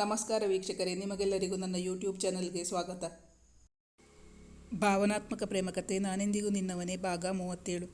ನಮಸ್ಕಾರ ವೀಕ್ಷಕರೇ, ನಿಮಗೆಲ್ಲರಿಗೂ ನನ್ನ ಯೂಟ್ಯೂಬ್ ಚಾನಲ್ಗೆ ಸ್ವಾಗತ. ಭಾವನಾತ್ಮಕ ಪ್ರೇಮಕತೆ ನಾನೆಂದಿಗೂ ನಿನ್ನವನೇ ಭಾಗ ಮೂವತ್ತೇಳು.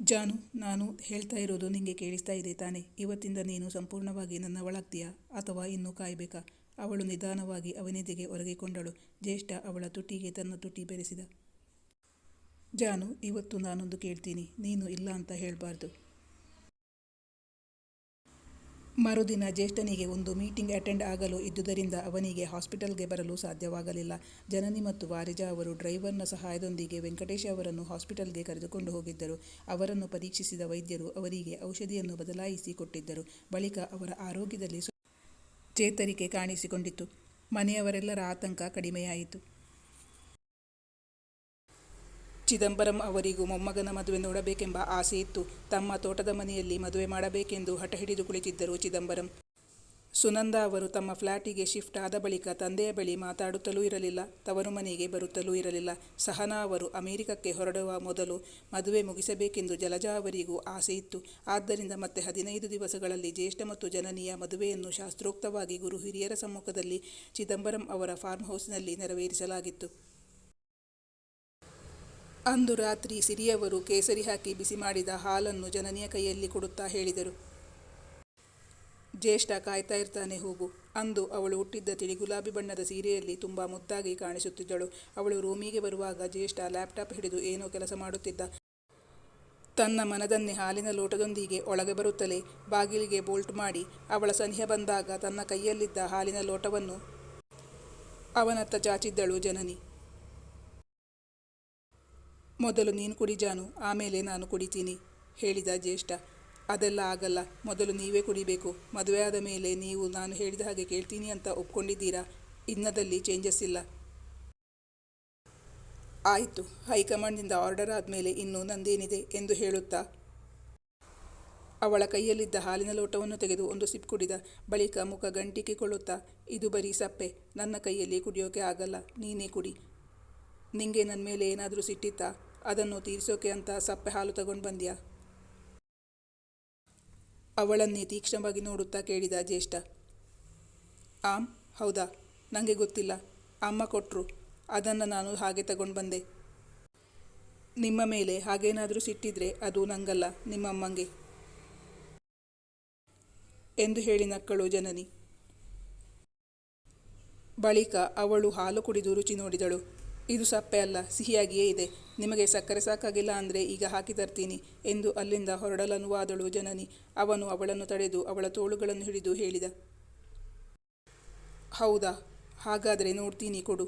ಜಾನು, ನಾನು ಹೇಳ್ತಾ ಇರೋದು ನಿಮಗೆ ಕೇಳಿಸ್ತಾ ಇದೆ ತಾನೆ. ಇವತ್ತಿಂದ ನೀನು ಸಂಪೂರ್ಣವಾಗಿ ನನ್ನವಳಾಗ್ತೀಯಾ ಅಥವಾ ಇನ್ನೂ ಕಾಯಬೇಕಾ? ಅವಳು ನಿಧಾನವಾಗಿ ಅವನೆದೆಗೆ ಒರಗಿಕೊಂಡಳು ಜ್ಯೇಷ್ಠ ಅವಳ ತುಟಿಗೆ ತನ್ನ ತುಟಿ ಬೆರೆಸಿದ. ಜಾನು, ಇವತ್ತು ನಾನೊಂದು ಕೇಳ್ತೀನಿ. ನೀನು ಇಲ್ಲ ಅಂತ ಹೇಳಬಾರ್ದು. ಮರುದಿನ ಜ್ಯೇಷ್ಠನಿಗೆ ಒಂದು ಮೀಟಿಂಗ್ ಅಟೆಂಡ್ ಆಗಲು ಇದ್ದುದರಿಂದ ಅವನಿಗೆ ಹಾಸ್ಪಿಟಲ್ಗೆ ಬರಲು ಸಾಧ್ಯವಾಗಲಿಲ್ಲ. ಜನನಿ ಮತ್ತು ವಾರಿಜಾ ಅವರು ಡ್ರೈವರ್ನ ಸಹಾಯದೊಂದಿಗೆ ವೆಂಕಟೇಶ ಅವರನ್ನು ಹಾಸ್ಪಿಟಲ್ಗೆ ಕರೆದುಕೊಂಡು ಹೋಗಿದ್ದರು. ಅವರನ್ನು ಪರೀಕ್ಷಿಸಿದ ವೈದ್ಯರು ಅವರಿಗೆ ಔಷಧಿಯನ್ನು ಬದಲಾಯಿಸಿ ಕೊಟ್ಟಿದ್ದರು. ಬಳಿಕ ಅವರ ಆರೋಗ್ಯದಲ್ಲಿ ಚೇತರಿಕೆ ಕಾಣಿಸಿಕೊಂಡಿತು ಮನೆಯವರೆಲ್ಲರ ಆತಂಕ ಕಡಿಮೆಯಾಯಿತು. ಚಿದಂಬರಂ ಅವರಿಗೂ ಮೊಮ್ಮಗನ ಮದುವೆ ನೋಡಬೇಕೆಂಬ ಆಸೆ ಇತ್ತು. ತಮ್ಮ ತೋಟದ ಮನೆಯಲ್ಲಿ ಮದುವೆ ಮಾಡಬೇಕೆಂದು ಹಠ ಹಿಡಿದು ಕುಳಿತಿದ್ದರು ಚಿದಂಬರಂ. ಸುನಂದ ಅವರು ತಮ್ಮ ಫ್ಲ್ಯಾಟಿಗೆ ಶಿಫ್ಟ್ ಆದ ಬಳಿಕ ತಂದೆಯ ಬಳಿ ಮಾತಾಡುತ್ತಲೂ ಇರಲಿಲ್ಲ, ತವರು ಮನೆಗೆ ಬರುತ್ತಲೂ ಇರಲಿಲ್ಲ. ಸಹನಾ ಅವರು ಅಮೆರಿಕಕ್ಕೆ ಹೊರಡುವ ಮೊದಲು ಮದುವೆ ಮುಗಿಸಬೇಕೆಂದು ಜಲಜಾ ಅವರಿಗೂ ಆಸೆ ಇತ್ತು. ಆದ್ದರಿಂದ ಮತ್ತೆ ಹದಿನೈದು ದಿವಸಗಳಲ್ಲಿ ಜ್ಯೇಷ್ಠ ಮತ್ತು ಜನನಿಯ ಮದುವೆಯನ್ನು ಶಾಸ್ತ್ರೋಕ್ತವಾಗಿ ಗುರು ಹಿರಿಯರ ಸಮ್ಮುಖದಲ್ಲಿ ಚಿದಂಬರಂ ಅವರ ಫಾರ್ಮ್ ಹೌಸ್ನಲ್ಲಿ ನೆರವೇರಿಸಲಾಗಿತ್ತು. ಅಂದು ರಾತ್ರಿ ಸಿರಿಯವರು ಕೇಸರಿ ಹಾಕಿ ಬಿಸಿ ಮಾಡಿದ ಹಾಲನ್ನು ಜನನಿಯ ಕೈಯಲ್ಲಿ ಕೊಡುತ್ತಾ ಹೇಳಿದರು. ಜ್ಯೇಷ್ಠ ಕಾಯ್ತಾ ಇರ್ತಾನೆ ಹೋಗು. ಅಂದು ಅವಳು ಹುಟ್ಟಿದ್ದ ತಿಳಿ ಗುಲಾಬಿ ಬಣ್ಣದ ಸೀರೆಯಲ್ಲಿ ತುಂಬ ಮುದ್ದಾಗಿ ಕಾಣಿಸುತ್ತಿದ್ದಳು. ಅವಳು ರೂಮಿಗೆ ಬರುವಾಗ ಜ್ಯೇಷ್ಠ ಲ್ಯಾಪ್ಟಾಪ್ ಹಿಡಿದು ಏನೋ ಕೆಲಸ ಮಾಡುತ್ತಿದ್ದ. ತನ್ನ ಮನದನ್ನೇ ಹಾಲಿನ ಲೋಟದೊಂದಿಗೆ ಒಳಗೆ ಬರುತ್ತಲೇ ಬಾಗಿಲಿಗೆ ಬೋಲ್ಟ್ ಮಾಡಿ ಅವಳ ಸನಿಹ ಬಂದಾಗ ತನ್ನ ಕೈಯಲ್ಲಿದ್ದ ಹಾಲಿನ ಲೋಟವನ್ನು ಅವನತ್ತ ಚಾಚಿದ್ದಳು ಜನನಿ. ಮೊದಲು ನೀನು ಕುಡಿ ಜಾನು, ಆಮೇಲೆ ನಾನು ಕುಡಿತೀನಿ, ಹೇಳಿದ ಜ್ಯೇಷ್ಠ. ಅದೆಲ್ಲ ಆಗಲ್ಲ, ಮೊದಲು ನೀವೇ ಕುಡಿಬೇಕು. ಮದುವೆ ಆದ ಮೇಲೆ ನೀವು ನಾನು ಹೇಳಿದ ಹಾಗೆ ಕೇಳ್ತೀನಿ ಅಂತ ಒಪ್ಕೊಂಡಿದ್ದೀರಾ? ಇನ್ನದಲ್ಲಿ ಚೇಂಜಸ್ ಇಲ್ಲ. ಆಯಿತು, ಹೈಕಮಾಂಡ್ನಿಂದ ಆರ್ಡರ್ ಆದಮೇಲೆ ಇನ್ನು ನಂದೇನಿದೆ ಎಂದು ಹೇಳುತ್ತಾ? ಅವಳ ಕೈಯಲ್ಲಿದ್ದ ಹಾಲಿನ ಲೋಟವನ್ನು ತೆಗೆದು ಒಂದು ಸಿಪ್ ಕುಡಿದ ಬಳಿಕ ಮುಖ ಗಂಟಿಕ್ಕಿಕೊಳ್ಳುತ್ತಾ ಇದು ಬರೀ ಸಪ್ಪೆ, ನನ್ನ ಕೈಯಲ್ಲಿ ಕುಡಿಯೋಕೆ ಆಗಲ್ಲ, ನೀನೇ ಕುಡಿ. ನಿಂಗೆ ನನ್ನ ಮೇಲೆ ಏನಾದರೂ ಸಿಟ್ಟಿತ್ತಾ? ಅದನ್ನು ತೀರಿಸೋಕೆ ಅಂತ ಸಪ್ಪೆ ಹಾಲು ತಗೊಂಡು ಬಂದ್ಯಾ? ಅವಳನ್ನೇ ತೀಕ್ಷ್ಣವಾಗಿ ನೋಡುತ್ತಾ ಕೇಳಿದ ಜ್ಯೇಷ್ಠ. ಆಮ್, ಹೌದಾ? ನನಗೆ ಗೊತ್ತಿಲ್ಲ. ಅಮ್ಮ ಕೊಟ್ಟರು ಅದನ್ನು ನಾನು ಹಾಗೆ ತಗೊಂಡು ಬಂದೆ. ನಿಮ್ಮ ಮೇಲೆ ಹಾಗೇನಾದರೂ ಸಿಟ್ಟಿದ್ರೆ ಅದು ನಂಗಲ್ಲ ನಿಮ್ಮಮ್ಮಂಗೆ ಎಂದು ಹೇಳಿ ನಕ್ಕಳು ಜನನಿ. ಬಳಿಕ ಅವಳು ಹಾಲು ಕುಡಿದು ರುಚಿ ನೋಡಿದಳು. ಇದು ಸಪ್ಪೆ ಅಲ್ಲ, ಸಿಹಿಯಾಗಿಯೇ ಇದೆ. ನಿಮಗೆ ಸಕ್ಕರೆ ಸಾಕಾಗಿಲ್ಲ ಅಂದರೆ ಈಗ ಹಾಕಿ ತರ್ತೀನಿ ಎಂದು ಅಲ್ಲಿಂದ ಹೊರಡಲನುವಾದಳು ಜನನಿ. ಅವನು ಅವಳನ್ನು ತಡೆದು ಅವಳ ತೋಳುಗಳನ್ನು ಹಿಡಿದು ಹೇಳಿದ. ಹೌದಾ, ಹಾಗಾದರೆ ನೋಡ್ತೀನಿ ಕೊಡು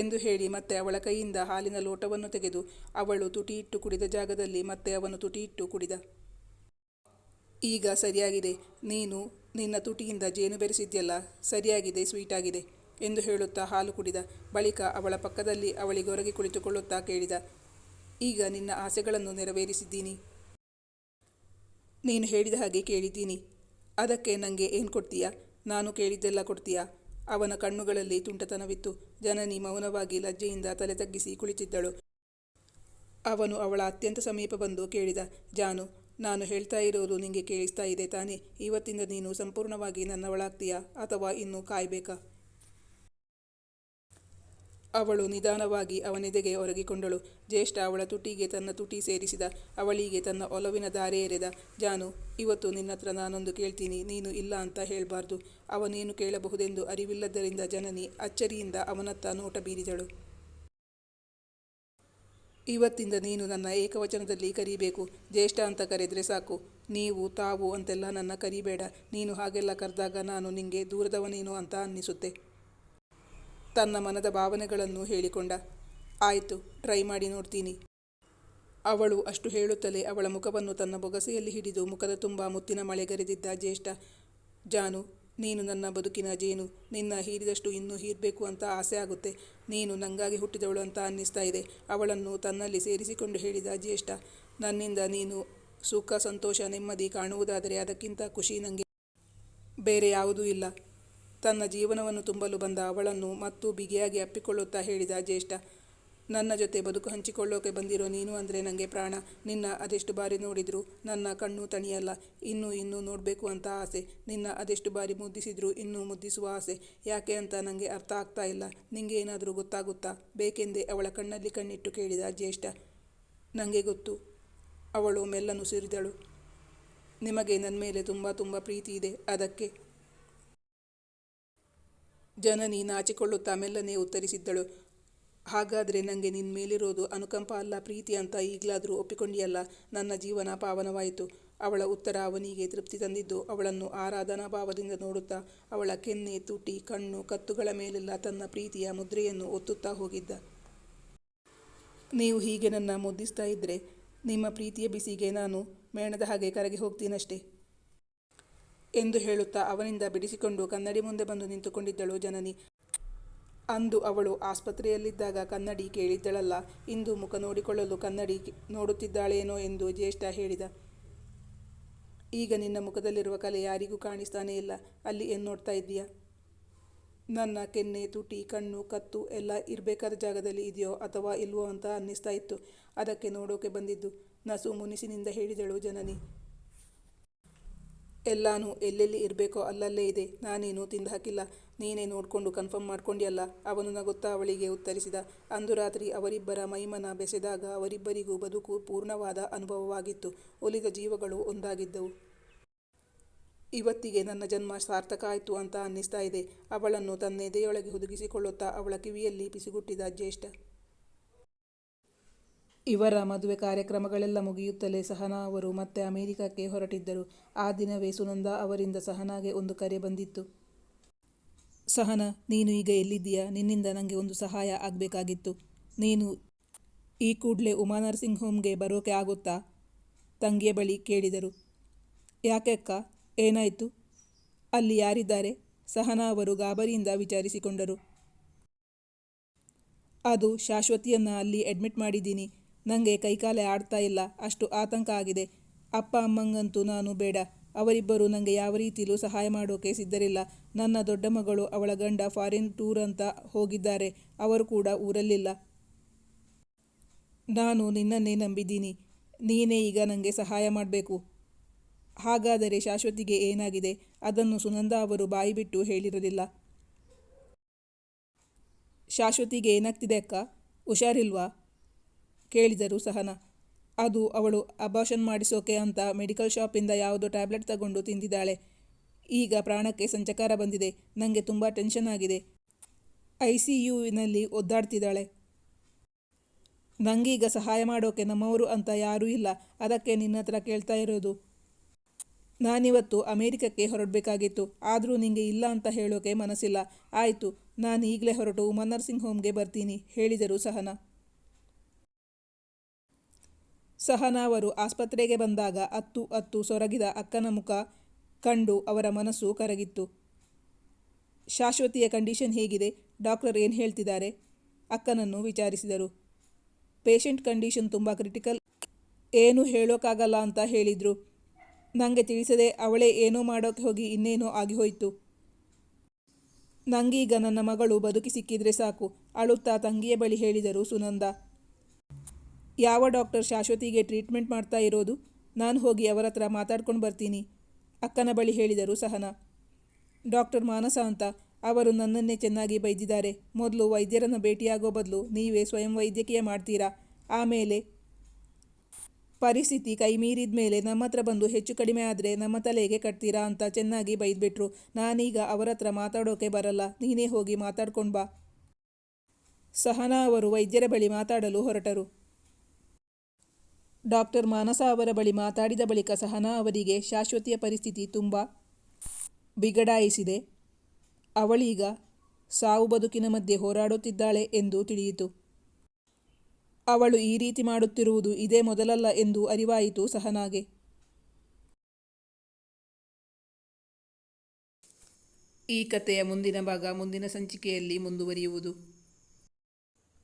ಎಂದು ಹೇಳಿ ಮತ್ತೆ ಅವಳ ಕೈಯಿಂದ ಹಾಲಿನ ಲೋಟವನ್ನು ತೆಗೆದು ಅವಳು ತುಟಿ ಇಟ್ಟು ಕುಡಿದ ಜಾಗದಲ್ಲಿ ಮತ್ತೆ ಅವನು ತುಟಿ ಇಟ್ಟು ಕುಡಿದ. ಈಗ ಸರಿಯಾಗಿದೆ, ನೀನು ನಿನ್ನ ತುಟಿಯಿಂದ ಜೇನು ಬೆರೆಸಿದ್ಯಲ್ಲ, ಸರಿಯಾಗಿದೆ ಸ್ವೀಟ್ ಆಗಿದೆ ಎಂದು ಹೇಳುತ್ತಾ ಹಾಲು ಕುಡಿದ ಬಳಿಕ ಅವಳ ಪಕ್ಕದಲ್ಲಿ ಅವಳಿಗೊರಗಿ ಕುಳಿತುಕೊಳ್ಳುತ್ತಾ ಕೇಳಿದ, ಈಗ ನಿನ್ನ ಆಸೆಗಳನ್ನು ನೆರವೇರಿಸಿದ್ದೀನಿ. ನೀನು ಹೇಳಿದ ಹಾಗೆ ಕೇಳಿದ್ದೀನಿ. ಅದಕ್ಕೆ ನನಗೆ ಏನು ಕೊಡ್ತೀಯಾ? ನಾನು ಕೇಳಿದ್ದೆಲ್ಲ ಕೊಡ್ತೀಯಾ? ಅವನ ಕಣ್ಣುಗಳಲ್ಲಿ ತುಂಟತನವಿತ್ತು. ಜನನಿ ಮೌನವಾಗಿ ಲಜ್ಜೆಯಿಂದ ತಲೆ ತಗ್ಗಿಸಿ ಕುಳಿತಿದ್ದಳು. ಅವನು ಅವಳ ಅತ್ಯಂತ ಸಮೀಪ ಬಂದು ಕೇಳಿದ, ಜಾನು, ನಾನು ಹೇಳ್ತಾ ಇರೋದು ನಿಂಗೆ ಕೇಳಿಸ್ತಾ ಇದೆ ತಾನೇ. ಇವತ್ತಿಂದ ನೀನು ಸಂಪೂರ್ಣವಾಗಿ ನನ್ನವಳಾಗ್ತೀಯಾ ಅಥವಾ ಇನ್ನೂ ಕಾಯಬೇಕಾ? ಅವಳು ನಿಧಾನವಾಗಿ ಅವನೆದೆಗೆ ಒರಗಿಕೊಂಡಳು. ಜ್ಯೇಷ್ಠ ಅವಳ ತುಟಿಗೆ ತನ್ನ ತುಟಿ ಸೇರಿಸಿದ, ಅವಳಿಗೆ ತನ್ನ ಒಲವಿನ ದಾರೆ ಎರೆದ ಜಾನು, ಇವತ್ತು ನಿನ್ನತ್ರ ನಾನೊಂದು ಕೇಳ್ತೀನಿ, ನೀನು ಇಲ್ಲ ಅಂತ ಹೇಳಬಾರ್ದು. ಅವನೇನು ಕೇಳಬಹುದೆಂದು ಅರಿವಿಲ್ಲದರಿಂದ ಜನನಿ ಅಚ್ಚರಿಯಿಂದ ಅವನತ್ತ ನೋಟ ಬೀರಿದಳು. ಇವತ್ತಿಂದ ನೀನು ನನ್ನ ಏಕವಚನದಲ್ಲಿ ಕರೀಬೇಕು. ಜ್ಯೇಷ್ಠ ಅಂತ ಕರೆದ್ರೆ ಸಾಕು. ನೀವು, ತಾವು ಅಂತೆಲ್ಲ ನನ್ನ ಕರಿಬೇಡ. ನೀನು ಹಾಗೆಲ್ಲ ಕರೆದಾಗ ನಾನು ನಿಂಗೆ ದೂರದವನೇನೋ ಅಂತ ಅನ್ನಿಸುತ್ತೆ. ತನ್ನ ಮನದ ಭಾವನೆಗಳನ್ನು ಹೇಳಿಕೊಂಡ. ಆಯಿತು, ಟ್ರೈ ಮಾಡಿ ನೋಡ್ತೀನಿ. ಅವಳು ಅಷ್ಟು ಹೇಳುತ್ತಲೇ ಅವಳ ಮುಖವನ್ನು ತನ್ನ ಬೊಗಸೆಯಲ್ಲಿ ಹಿಡಿದು ಮುಖದ ತುಂಬ ಮುತ್ತಿನ ಮಳೆಗರೆದಿದ್ದ ಜ್ಯೇಷ್ಠ. ಜಾನು, ನೀನು ನನ್ನ ಬದುಕಿನ ಜೇನು, ನಿನ್ನ ಹೀರಿದಷ್ಟು ಇನ್ನೂ ಹೀರಬೇಕು ಅಂತ ಆಸೆ ಆಗುತ್ತೆ. ನೀನು ನಂಗಾಗಿ ಹುಟ್ಟಿದವಳು ಅಂತ ಅನ್ನಿಸ್ತಾ ಇದೆ. ಅವಳನ್ನು ತನ್ನಲ್ಲಿ ಸೇರಿಸಿಕೊಂಡು ಹೇಳಿದ ಜ್ಯೇಷ್ಠ, ನನ್ನಿಂದ ನೀನು ಸುಖ, ಸಂತೋಷ, ನೆಮ್ಮದಿ ಕಾಣುವುದಾದರೆ ಅದಕ್ಕಿಂತ ಖುಷಿ ನನಗೆ ಬೇರೆ ಯಾವುದೂ ಇಲ್ಲ. ತನ್ನ ಜೀವನವನ್ನು ತುಂಬಲು ಬಂದ ಅವಳನ್ನು ಮತ್ತು ಬಿಗಿಯಾಗಿ ಅಪ್ಪಿಕೊಳ್ಳುತ್ತಾ ಹೇಳಿದ ಜ್ಯೇಷ್ಠ, ನನ್ನ ಜೊತೆ ಬದುಕು ಹಂಚಿಕೊಳ್ಳೋಕೆ ಬಂದಿರೋ ನೀನು ಅಂದರೆ ನನಗೆ ಪ್ರಾಣ. ನಿನ್ನ ಅದೆಷ್ಟು ಬಾರಿ ನೋಡಿದ್ರು ನನ್ನ ಕಣ್ಣು ತಣಿಯಲ್ಲ, ಇನ್ನೂ ಇನ್ನೂ ನೋಡಬೇಕು ಅಂತ ಆಸೆ. ನಿನ್ನ ಅದೆಷ್ಟು ಬಾರಿ ಮುದ್ದಿಸಿದ್ರು ಇನ್ನೂ ಮುದ್ದಿಸುವ ಆಸೆ. ಯಾಕೆ ಅಂತ ನನಗೆ ಅರ್ಥ ಆಗ್ತಾ ಇಲ್ಲ. ನಿಂಗೆ ಏನಾದರೂ ಗೊತ್ತಾಗುತ್ತಾ? ಬೇಕೆಂದೇ ಅವಳ ಕಣ್ಣಲ್ಲಿ ಕಣ್ಣಿಟ್ಟು ಕೇಳಿದ ಜ್ಯೇಷ್ಠ ನನಗೆ ಗೊತ್ತು. ಅವಳು ಮೆಲ್ಲನು ಸುರಿದಳು. ನಿಮಗೆ ನನ್ನ ಮೇಲೆ ತುಂಬ ತುಂಬ ಪ್ರೀತಿ ಇದೆ. ಅದಕ್ಕೆ ಜನನಿ ನಾಚಿಕೊಳ್ಳುತ್ತಾ ಮೆಲ್ಲನೆ ಉತ್ತರಿಸಿದ್ದಳು. ಹಾಗಾದರೆ ನನಗೆ ನಿನ್ನ ಮೇಲಿರೋದು ಅನುಕಂಪ ಅಲ್ಲ, ಪ್ರೀತಿ ಅಂತ ಈಗಲಾದರೂ ಒಪ್ಪಿಕೊಂಡಿಯಲ್ಲ, ನನ್ನ ಜೀವನ ಪಾವನವಾಯಿತು. ಅವಳ ಉತ್ತರ ಅವನಿಗೆ ತೃಪ್ತಿ ತಂದಿದ್ದು, ಅವಳನ್ನು ಆರಾಧನಾ ಭಾವದಿಂದ ನೋಡುತ್ತಾ, ಅವಳ ಕೆನ್ನೆ, ತುಟಿ, ಕಣ್ಣು, ಕತ್ತುಗಳ ಮೇಲೆಲ್ಲ ತನ್ನ ಪ್ರೀತಿಯ ಮುದ್ರೆಯನ್ನು ಒತ್ತುತ್ತಾ ಹೋಗಿದ್ದ. ನೀವು ಹೀಗೆ ನನ್ನ ಮುದ್ದಿಸ್ತಾ ಇದ್ದರೆ ನಿಮ್ಮ ಪ್ರೀತಿಯ ಬಿಸಿಗೆ ನಾನು ಮೇಣದ ಹಾಗೆ ಕರಗಿ ಹೋಗ್ತೀನಷ್ಟೇ. ಎಂದು ಹೇಳುತ್ತಾ ಅವನಿಂದ ಬಿಡಿಸಿಕೊಂಡು ಕನ್ನಡಿ ಮುಂದೆ ಬಂದು ನಿಂತುಕೊಂಡಿದ್ದಳು ಜನನಿ. ಅಂದು ಅವಳು ಆಸ್ಪತ್ರೆಯಲ್ಲಿದ್ದಾಗ ಕನ್ನಡಿ ಕೇಳಿದ್ದಳಲ್ಲ. ಇಂದು ಮುಖ ನೋಡಿಕೊಳ್ಳಲು ಕನ್ನಡಿ ನೋಡುತ್ತಿದ್ದಾಳೇನೋ ಎಂದು ಜ್ಯೇಷ್ಠ ಹೇಳಿದ. ಈಗ ನಿನ್ನ ಮುಖದಲ್ಲಿರುವ ಕಲೆ ಯಾರಿಗೂ ಕಾಣಿಸ್ತಾನೇ ಇಲ್ಲ. ಅಲ್ಲಿ ಏನು ನೋಡ್ತಾ ಇದ್ದೀಯಾ? ನನ್ನ ಕೆನ್ನೆ, ತುಟಿ, ಕಣ್ಣು, ಕತ್ತು ಎಲ್ಲ ಇರಬೇಕಾದ ಜಾಗದಲ್ಲಿ ಇದೆಯೋ ಅಥವಾ ಇಲ್ವೋ ಅಂತ ಅನ್ನಿಸ್ತಾ ಇತ್ತು. ಅದಕ್ಕೆ ನೋಡೋಕೆ ಬಂದಿದ್ದು ನಸು ಮುನಿಸಿನಿಂದ ಹೇಳಿದಳು ಜನನಿ. ಎಲ್ಲಾನು ಎಲ್ಲೆಲ್ಲಿ ಇರಬೇಕೋ ಅಲ್ಲಲ್ಲೇ ಇದೆ. ನಾನೇನು ತಿಂದು ಹಾಕಿಲ್ಲ. ನೀನೇ ನೋಡಿಕೊಂಡು ಕನ್ಫರ್ಮ್ ಮಾಡ್ಕೊಂಡಿಯಲ್ಲ. ಅವನು ನಗುತ್ತಾ ಅವಳಿಗೆ ಉತ್ತರಿಸಿದ. ಅಂದು ರಾತ್ರಿ ಅವರಿಬ್ಬರ ಮೈಮನ ಬೆಸೆದಾಗ ಅವರಿಬ್ಬರಿಗೂ ಬದುಕು ಪೂರ್ಣವಾದ ಅನುಭವವಾಗಿತ್ತು. ಒಲಿದ ಜೀವಗಳು ಒಂದಾಗಿದ್ದವು. ಇವತ್ತಿಗೆ ನನ್ನ ಜನ್ಮ ಸಾರ್ಥಕ ಆಯಿತು ಅಂತ ಅನ್ನಿಸ್ತಾ ಇದೆ. ಅವಳನ್ನು ತನ್ನ ಎದೆಯೊಳಗೆ ಹುದುಗಿಸಿಕೊಳ್ಳುತ್ತಾ ಅವಳ ಕಿವಿಯಲ್ಲಿ ಪಿಸುಗುಟ್ಟಿದ ಜ್ಯೇಷ್ಠ ಇವರ ಮದುವೆ ಕಾರ್ಯಕ್ರಮಗಳೆಲ್ಲ ಮುಗಿಯುತ್ತಲೇ ಸಹನಾ ಅವರು ಮತ್ತೆ ಅಮೆರಿಕಕ್ಕೆ ಹೊರಟಿದ್ದರು. ಆ ದಿನವೇ ಸುನಂದ ಅವರಿಂದ ಸಹನಾಗೆ ಒಂದು ಕರೆ ಬಂದಿತ್ತು. ಸಹನಾ, ನೀನು ಈಗ ಎಲ್ಲಿದ್ದೀಯಾ? ನಿನ್ನಿಂದ ನನಗೆ ಒಂದು ಸಹಾಯ ಆಗಬೇಕಾಗಿತ್ತು. ನೀನು ಈ ಕೂಡಲೇ ಉಮಾ ನರ್ಸಿಂಗ್ ಹೋಮ್ಗೆ ಬರೋಕೆ ಆಗುತ್ತಾ? ತಂಗಿಯ ಬಳಿ ಕೇಳಿದರು. ಯಾಕೆ ಅಕ್ಕ? ಏನಾಯಿತು? ಅಲ್ಲಿ ಯಾರಿದ್ದಾರೆ? ಸಹನಾ ಅವರು ಗಾಬರಿಯಿಂದ ವಿಚಾರಿಸಿಕೊಂಡರು. ಅದು ಶಾಶ್ವತಿಯನ್ನು ಅಲ್ಲಿ ಅಡ್ಮಿಟ್ ಮಾಡಿದ್ದೀನಿ. ನನಗೆ ಕೈಕಾಲೆ ಆಡ್ತಾ ಇಲ್ಲ. ಅಷ್ಟು ಆತಂಕ ಆಗಿದೆ. ಅಪ್ಪ ಅಮ್ಮಂಗಂತೂ ನಾನು ಬೇಡ. ಅವರಿಬ್ಬರು ನನಗೆ ಯಾವ ರೀತಿಯಲ್ಲೂ ಸಹಾಯ ಮಾಡೋಕೆ ಸಿದ್ಧರಿಲ್ಲ. ನನ್ನ ದೊಡ್ಡ ಮಗಳು ಅವಳ ಗಂಡ ಫಾರಿನ್ ಟೂರ್ ಅಂತ ಹೋಗಿದ್ದಾರೆ. ಅವರು ಕೂಡ ಊರಲ್ಲಿಲ್ಲ. ನಾನು ನಿನ್ನನ್ನೇ ನಂಬಿದ್ದೀನಿ. ನೀನೇ ಈಗ ನನಗೆ ಸಹಾಯ ಮಾಡಬೇಕು. ಹಾಗಾದರೆ ಶಾಶ್ವತಿಗೆ ಏನಾಗಿದೆ? ಅದನ್ನು ಸುನಂದ ಅವರು ಬಾಯಿ ಬಿಟ್ಟು ಹೇಳಿರಲಿಲ್ಲ. ಶಾಶ್ವತಿಗೆ ಏನಾಗ್ತಿದೆ ಅಕ್ಕ? ಹುಷಾರಿಲ್ವಾ? ಕೇಳಿದರು ಸಹನ ಅದು ಅವಳು ಅಬಾಷನ್ ಮಾಡಿಸೋಕೆ ಅಂತ ಮೆಡಿಕಲ್ ಶಾಪಿಂದ ಯಾವುದೋ ಟ್ಯಾಬ್ಲೆಟ್ ತಗೊಂಡು ತಿಂದಿದ್ದಾಳೆ. ಈಗ ಪ್ರಾಣಕ್ಕೆ ಸಂಚಕಾರ ಬಂದಿದೆ. ನನಗೆ ತುಂಬ ಟೆನ್ಷನ್ ಆಗಿದೆ. ಐ ಸಿ ಯುವಿನಲ್ಲಿ ಒದ್ದಾಡ್ತಿದ್ದಾಳೆ. ನನಗೀಗ ಸಹಾಯ ಮಾಡೋಕೆ ನಮ್ಮವರು ಅಂತ ಯಾರೂ ಇಲ್ಲ. ಅದಕ್ಕೆ ನಿನ್ನ ಹತ್ರ ಕೇಳ್ತಾ ಇರೋದು. ನಾನಿವತ್ತು ಅಮೇರಿಕಕ್ಕೆ ಹೊರಡಬೇಕಾಗಿತ್ತು. ಆದರೂ ನಿಂಗೆ ಇಲ್ಲ ಅಂತ ಹೇಳೋಕೆ ಮನಸ್ಸಿಲ್ಲ. ಆಯಿತು ನಾನು ಈಗಲೇ ಹೊರಟು ಉಮಾ ನರ್ಸಿಂಗ್ ಹೋಮ್ಗೆ ಬರ್ತೀನಿ, ಹೇಳಿದರು ಸಹನಾ ಸಹನಾ ಅವರು ಆಸ್ಪತ್ರೆಗೆ ಬಂದಾಗ ಅತ್ತು ಅತ್ತು ಸೊರಗಿದ ಅಕ್ಕನ ಮುಖ ಕಂಡು ಅವರ ಮನಸ್ಸು ಕರಗಿತ್ತು. ಶಾಶ್ವತಿಯ ಕಂಡೀಷನ್ ಹೇಗಿದೆ? ಡಾಕ್ಟರ್ ಏನು ಹೇಳ್ತಿದ್ದಾರೆ? ಅಕ್ಕನನ್ನು ವಿಚಾರಿಸಿದರು. ಪೇಷಂಟ್ ಕಂಡೀಷನ್ ತುಂಬ ಕ್ರಿಟಿಕಲ್. ಏನು ಹೇಳೋಕ್ಕಾಗಲ್ಲ ಅಂತ ಹೇಳಿದರು. ನನಗೆ ತಿಳಿಸದೆ ಅವಳೇ ಏನೋ ಮಾಡೋಕ್ಕೆ ಹೋಗಿ ಇನ್ನೇನೋ ಆಗಿ ಹೋಯಿತು. ನಂಗೀಗ ನನ್ನ ಮಗಳು ಬದುಕಿ ಸಿಕ್ಕಿದ್ರೆ ಸಾಕು, ಅಳುತ್ತಾ ತಂಗಿಯ ಬಳಿ ಹೇಳಿದರು ಸುನಂದ. ಯಾವ ಡಾಕ್ಟರ್ ಶಾಶ್ವತಿಗೆ ಟ್ರೀಟ್ಮೆಂಟ್ ಮಾಡ್ತಾ ಇರೋದು? ನಾನು ಹೋಗಿ ಅವರ ಹತ್ರ ಮಾತಾಡ್ಕೊಂಡು ಬರ್ತೀನಿ, ಅಕ್ಕನ ಬಳಿ ಹೇಳಿದರು ಸಹನ. ಡಾಕ್ಟರ್ ಮಾನಸ ಅಂತ ಅವರು ನನ್ನನ್ನೇ ಚೆನ್ನಾಗಿ ಬೈದಿದ್ದಾರೆ. ಮೊದಲು ವೈದ್ಯರನ್ನು ಭೇಟಿಯಾಗೋ ಬದಲು ನೀವೇ ಸ್ವಯಂ ವೈದ್ಯಕೀಯ ಮಾಡ್ತೀರಾ? ಆಮೇಲೆ ಪರಿಸ್ಥಿತಿ ಕೈ ಮೀರಿದ ಮೇಲೆ ನಮ್ಮ ಹತ್ರ ಬಂದು ಹೆಚ್ಚು ಕಡಿಮೆ ಆದರೆ ನಮ್ಮ ತಲೆಗೆ ಕಟ್ತೀರಾ ಅಂತ ಚೆನ್ನಾಗಿ ಬೈದ್ಬಿಟ್ರು. ನಾನೀಗ ಅವರ ಹತ್ರ ಮಾತಾಡೋಕೆ ಬರಲ್ಲ, ನೀನೇ ಹೋಗಿ ಮಾತಾಡ್ಕೊಂಡು ಬಾ. ಸಹನಾ ಅವರು ವೈದ್ಯರ ಬಳಿ ಮಾತಾಡಲು ಹೊರಟರು. ಡಾಕ್ಟರ್ ಮಾನಸ ಅವರ ಬಳಿ ಮಾತಾಡಿದ ಬಳಿಕ ಸಹನಾ ಅವರಿಗೆ ಶಾಶ್ವತಿಯ ಪರಿಸ್ಥಿತಿ ತುಂಬ ಬಿಗಡಾಯಿಸಿದೆ. ಅವಳೀಗ ಸಾವು ಬದುಕಿನ ಮಧ್ಯೆ ಹೋರಾಡುತ್ತಿದ್ದಾಳೆ ಎಂದು ತಿಳಿಯಿತು. ಅವಳು ಈ ರೀತಿ ಮಾಡುತ್ತಿರುವುದು ಇದೇ ಮೊದಲಲ್ಲ ಎಂದು ಅರಿವಾಯಿತು ಸಹನಾಗೆ. ಈ ಕಥೆಯ ಮುಂದಿನ ಭಾಗ ಮುಂದಿನ ಸಂಚಿಕೆಯಲ್ಲಿ ಮುಂದುವರಿಯುವುದು.